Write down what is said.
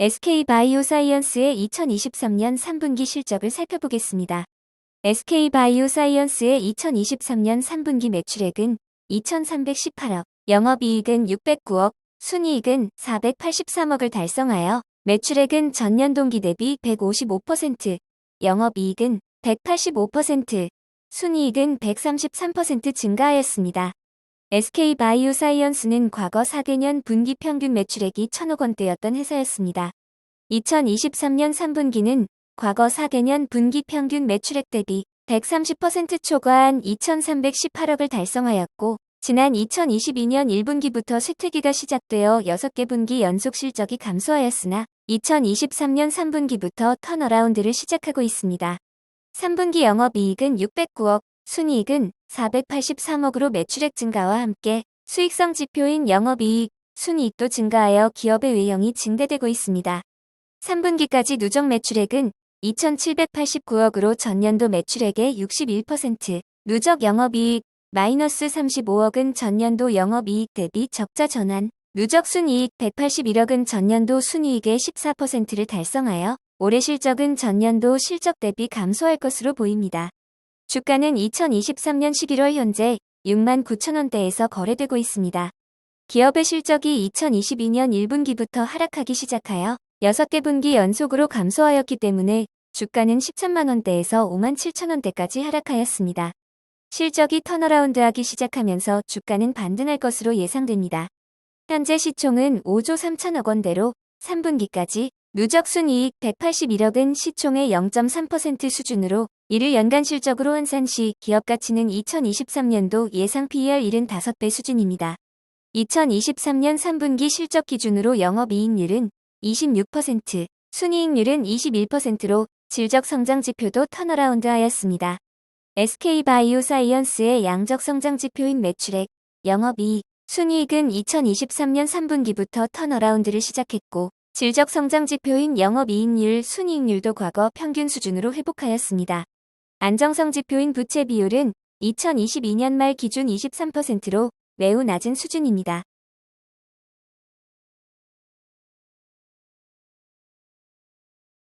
SK바이오사이언스의 2023년 3분기 실적을 살펴보겠습니다. SK바이오사이언스의 2023년 3분기 매출액은 2,318억, 영업이익은 609억, 순이익은 483억을 달성하여 매출액은 전년 동기 대비 155%, 영업이익은 185%, 순이익은 133% 증가하였습니다. SK바이오사이언스는 과거 4개년 분기 평균 매출액이 1천억 원대였던 회사였습니다. 2023년 3분기는 과거 4개년 분기 평균 매출액 대비 130% 초과한 2,318억을 달성하였고, 지난 2022년 1분기부터 쇠퇴기가 시작되어 6개 분기 연속 실적이 감소하였으나 2023년 3분기부터 턴어라운드를 시작하고 있습니다. 3분기 영업이익은 609억, 순이익은 483억으로 매출액 증가와 함께 수익성 지표인 영업이익, 순이익도 증가하여 기업의 외형이 증대되고 있습니다. 3분기까지 누적 매출액은 2,789억으로 전년도 매출액의 61%, 누적 영업이익 마이너스 35억은 전년도 영업이익 대비 적자 전환, 누적 순이익 181억은 전년도 순이익의 14%를 달성하여 올해 실적은 전년도 실적 대비 감소할 것으로 보입니다. 주가는 2023년 11월 현재 6만 9천 원대에서 거래되고 있습니다. 기업의 실적이 2022년 1분기부터 하락하기 시작하여 6개 분기 연속으로 감소하였기 때문에 주가는 13만 원대에서 5만 7천 원대까지 하락하였습니다. 실적이 턴어라운드하기 시작하면서 주가는 반등할 것으로 예상됩니다. 현재 시총은 5조 3천억 원대로 3분기까지 누적 순 이익 181억은 시총의 0.3% 수준으로 이를 연간 실적으로 환산 시 기업 가치는 2023년도 예상 PER 75배 수준입니다. 2023년 3분기 실적 기준으로 영업이익률은 26%, 순이익률은 21%로 질적 성장 지표도 턴어라운드 하였습니다. SK바이오사이언스의 양적 성장 지표인 매출액, 영업이익, 순이익은 2023년 3분기부터 턴어라운드를 시작했고, 질적 성장 지표인 영업이익률, 순이익률도 과거 평균 수준으로 회복하였습니다. 안정성 지표인 부채 비율은 2022년 말 기준 23%로 매우 낮은 수준입니다.